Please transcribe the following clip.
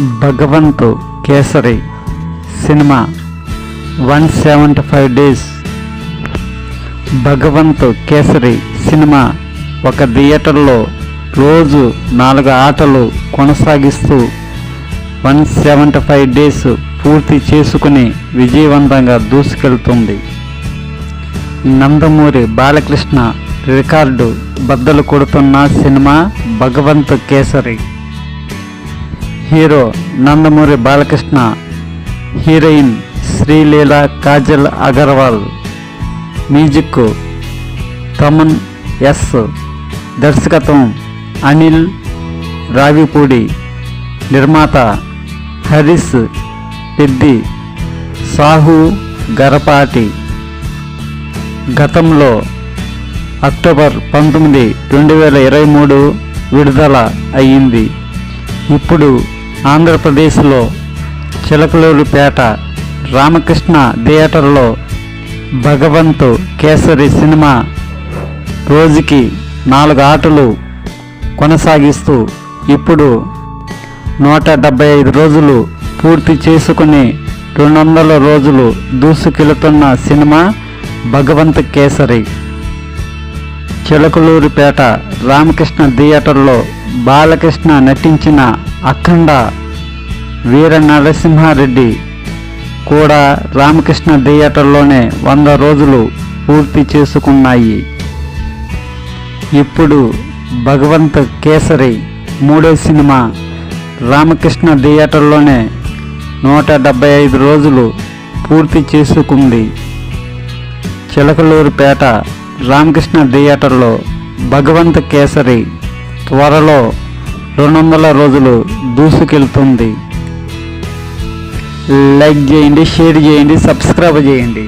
Bhagavanth Kesari cinema one seventy five days. Bhagavanth Kesari cinema ఒక థియేటర్లో రోజు నాలుగు ఆటలు కొనసాగిస్తూ వన్ సెవెంటీ ఫైవ్ డేస్ పూర్తి చేసుకుని విజయవంతంగా దూసుకెళ్తుంది. నందమూరి బాలకృష్ణ రికార్డు బద్దలు కొడుతున్న cinema Bhagavanth Kesari. Hero Nandamuri Balakrishna heroine Sreeleela Kajal Aggarwal music Thaman S దర్శకత్వం అనిల్ రావిపూడి నిర్మాత హరీష్ పెద్ది సాహు గరపాటి. గతంలో అక్టోబర్ పంతొమ్మిది రెండు వేల ఇరవై మూడు విడుదల అయ్యింది. ఇప్పుడు ఆంధ్రప్రదేశ్లో చిలకలూరుపేట రామకృష్ణ థియేటర్లో భగవంత్ కేసరి సినిమా రోజుకి నాలుగు ఆటలు కొనసాగిస్తూ ఇప్పుడు నూట డెబ్బై ఐదు రోజులు పూర్తి చేసుకుని రెండు వందల రోజులు దూసుకెళుతున్న సినిమా భగవంత్ కేసరి. చిలకలూరిపేట రామకృష్ణ థియేటర్లో బాలకృష్ణ నటించిన అఖండ వీర నరసింహారెడ్డి కూడా రామకృష్ణ థియేటర్లోనే వంద రోజులు పూర్తి చేసుకున్నాయి. ఇప్పుడు భగవంత్ కేసరి మూడో సినిమా రామకృష్ణ థియేటర్లోనే నూట డెబ్బై ఐదు రోజులు పూర్తి చేసుకుంది. చిలకలూరుపేట రామకృష్ణ థియేటర్లో భగవంత్ కేసరి త్వరలో రెండు వందల రోజులు దూసుకెళ్తుంది. లైక్ చేయండి షేర్ చేయండి సబ్స్క్రైబ్ చేయండి.